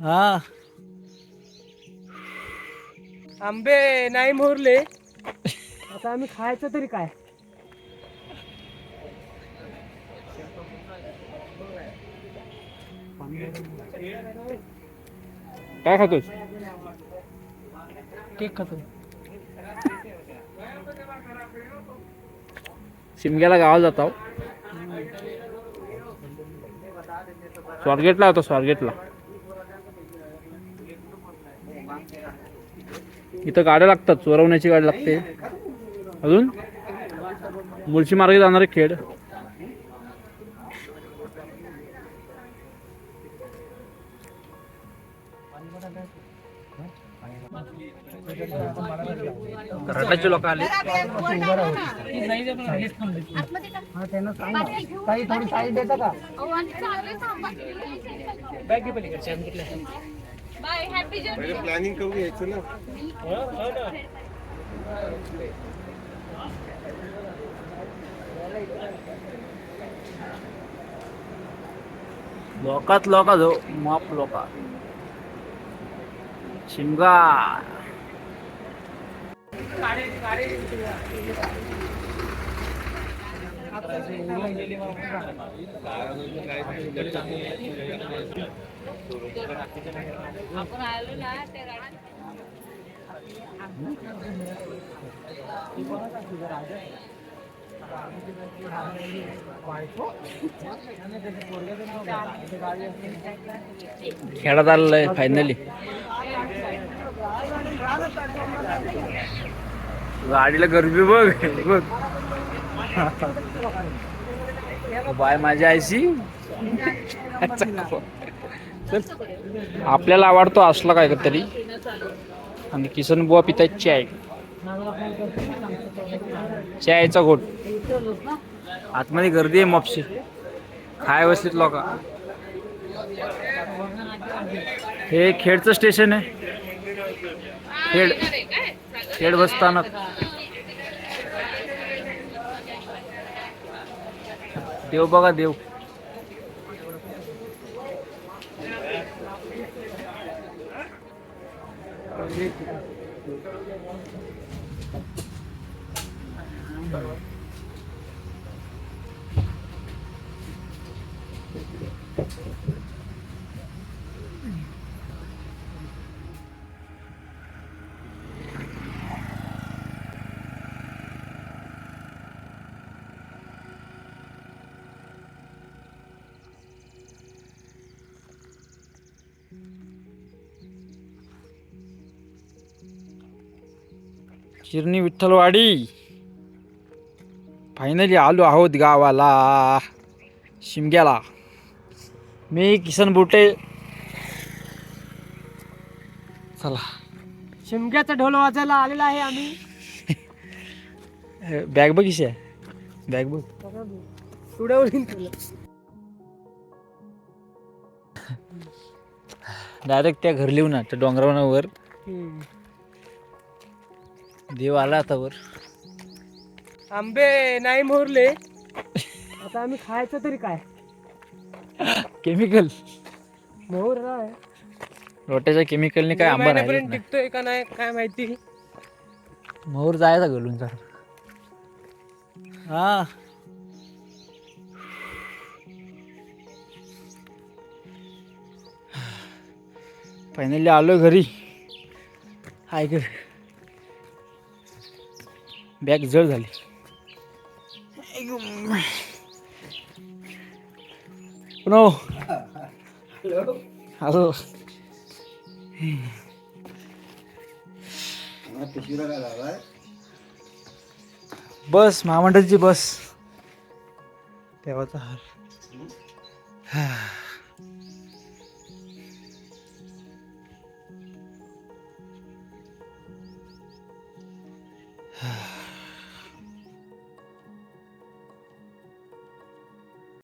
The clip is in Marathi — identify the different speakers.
Speaker 1: हा.
Speaker 2: आंबे नाही मोरले. आता आम्ही खायचं तरी काय?
Speaker 1: काय खातोस?
Speaker 2: केक खातो
Speaker 1: शिमग्याला गावाला जातो स्वारगेटला होता स्वारगेटला. इथं गाड्या लागतात चोरवण्याची गाडी लागते. अजून? मुळशी मार्गे जाणारे खेड. रटाचे लोक आले.
Speaker 2: काही थोडी साईड देता का?
Speaker 3: बाय हॅपी जर्नी
Speaker 4: प्लॅनिंग करून यायचं ना.
Speaker 1: लोकात लोका जो माप लोका. शिमगा.
Speaker 3: आपण आलो ना त्या
Speaker 1: खेळात आलेलं आहे फायनली गाडीला गरबी बघ बघ. बाय माझ्या आयसी आपल्याला आवडतो असला काय तरी. आणि किसन बुवा पिताय चाय. चायचा घोट. आतमध्ये गर्दी आहे मपशी. खाय बसलीत लोक. हे खेडचं स्टेशन आहे. खेड खेड बसताना देव बघा देव शिरणी विठ्ठलवाडी. फायनली आलो आहोत गावाला शिमग्याला. मी किसन बुटे. चला.
Speaker 2: शिमग्याचा ढोल वाजायला आलेला आहे आम्ही.
Speaker 1: बॅग बघ आहे बॅग बघ. डायरेक्ट त्या घर लिहून त्या डोंगरावनावर
Speaker 2: हम्म.
Speaker 1: देव आला आता वर.
Speaker 2: आंबे नाही मोरले. आता आम्ही खायचं तरी काय?
Speaker 1: केमिकल
Speaker 2: मोर आहे
Speaker 1: रोट्याच्या केमिकलने काय आंबा
Speaker 2: महिन्यापर्यंत टिकतोय का नाही काय माहिती?
Speaker 1: मोहर जायचा घालून जरा. हा. फायनली आलो घरी. हाय घर. बॅग जड झाली. पुन्हा हॅलो. बस महामंडळची बस. देवाचा हार.